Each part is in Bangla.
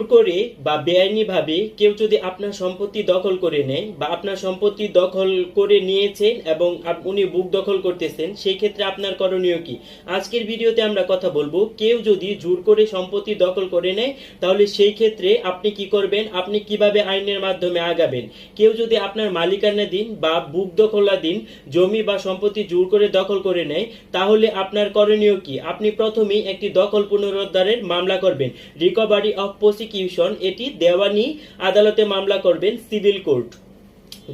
জোর করে বা বেআইনিভাবে কেউ যদি আপনার সম্পত্তি দখল করে নেয় বা আপনার সম্পত্তি দখল করে নিয়েছেন এবং উনি বুক দখল করতেছেন সেই ক্ষেত্রে আপনার করণীয় কি? আজকের ভিডিওতে আমরা কথা বলব, কেউ যদি জোর করে সম্পত্তি দখল করে নেয়, তাহলে সেই ক্ষেত্রে আপনি কি করবেন? আপনি কীভাবে আইনের মাধ্যমে আগাবেন? কেউ যদি আপনার মালিকানা দিন বা বুক দখলাধীন জমি বা সম্পত্তি জোর করে দখল করে নেয়, তাহলে আপনার করণীয় কি? আপনি প্রথমেই একটি দখল পুনরুদ্ধারের মামলা করবেন। রিকভারি অফ প্রসিকিউশন, এটি দেওয়ানি আদালতে মামলা করবেন সিভিল কোর্ট।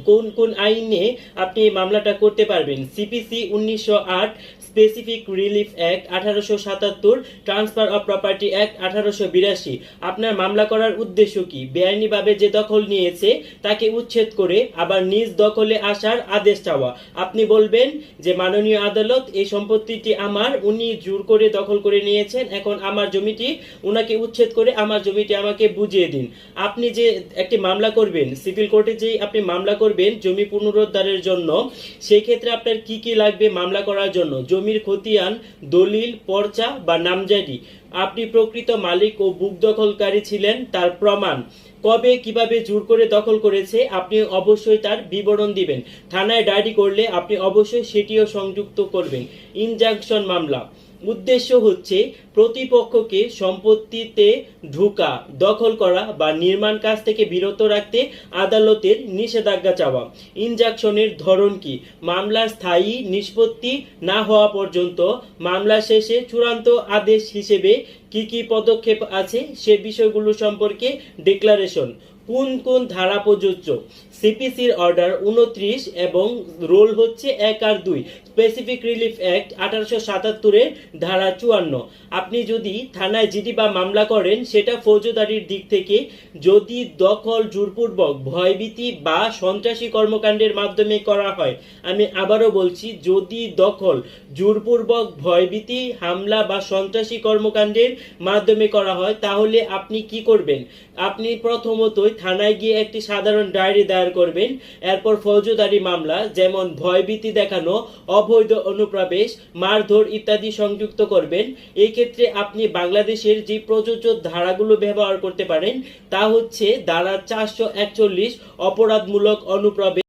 কোন কোন আইনে আপনি এই মামলাটা করতে পারবেন? সিপিসি উনিশশো আট স্পেসিফিক রিলিফ অ্যাক্ট আঠারোশো সাতাত্তর ট্রান্সফার অফ প্রপার্টি অ্যাক্ট আঠারোশো বিরাশি। আপনার মামলা করার উদ্দেশ্য কি? বেআইনিভাবে যে দখল নিয়েছে, তাকে উচ্ছেদ করে আবার নিজ দখলে আসার আদেশ চাওয়া। আপনি বলবেন যে, মাননীয় আদালত, এই সম্পত্তিটি আমার, উনি জোর করে দখল করে নিয়েছেন, এখন আমার জমিটি, উনাকে উচ্ছেদ করে আমার জমিটি আমাকে বুঝিয়ে দিন। আপনি যে একটি মামলা করবেন, সিভিল কোর্টে যে আপনি মামলা করবেন, জমি পুনরুদ্ধারের জন্য সেই ক্ষেত্রে আপনার কি কি লাগবে মামলা করার জন্য? জমির খতিয়ান, দলিল, পর্চা বা নামজারি। আপনি প্রকৃত মালিক ও বুক দখলকারী ছিলেন, তার প্রমাণ। কবে, কীভাবে জোর করে দখল করেছে, আপনি অবশ্যই তার বিবরণ দিবেন। থানায় ডায়েরি করলে আপনি অবশ্যই সেটিও সংযুক্ত করবেন। ইনজাংশন মামলা। উদ্দেশ্য হচ্ছে প্রতিপক্ষকে সম্পত্তিতে ঢুকা, দখল করা বা নির্মাণ কাজ থেকে বিরত রাখতে আদালতের নিষেধাজ্ঞা চাওয়া। ইনজাকশনের ধরন কি? মামলার স্থায়ী নিষ্পত্তি না হওয়া পর্যন্ত মামলা শেষে চূড়ান্ত আদেশ হিসেবে কি কি পদক্ষেপ আছে সে বিষয়গুলো সম্পর্কে ডিক্লারেশন কোন কোন ধারা প্রযোজ্য? সিপিসির অর্ডার উনত্রিশ এবং রোল হচ্ছে এক আর দুই। স্পেসিফিক রিলিফ অ্যাক্ট আঠারোশো সাতাত্তরের ধারা চুয়ান্ন। আপনি যদি থানায় জিডি বা মামলা করেন, সেটা ফৌজদারির দিক থেকে যদি দখল, জোরপূর্বক, ভয়ভীতি বা সন্ত্রাসী কর্মকাণ্ডের মাধ্যমে করা হয়। আমি আবারও বলছি, যদি দখল, জোরপূর্বক, ভয়ভীতি, হামলা বা সন্ত্রাসী কর্মকাণ্ডের মাধ্যমে করা হয়, তাহলে আপনি কি করবেন? আপনি প্রথমতই থানায় গিয়ে একটি সাধারণ ডায়েরি দায়ের করবেন। এরপর ফৌজদারি মামলা, যেমন ভয়ভীতি দেখানো, অবৈধ অনুপ্রবেশ, মারধর ইত্যাদি সংযুক্ত করবেন। এই ক্ষেত্রে আপনি বাংলাদেশের যে প্রযোজ্য ধারাগুলো ব্যবহার করতে পারেন, তা হচ্ছে ধারা চারশো একচল্লিশ অপরাধমূলক অনুপ্রবেশ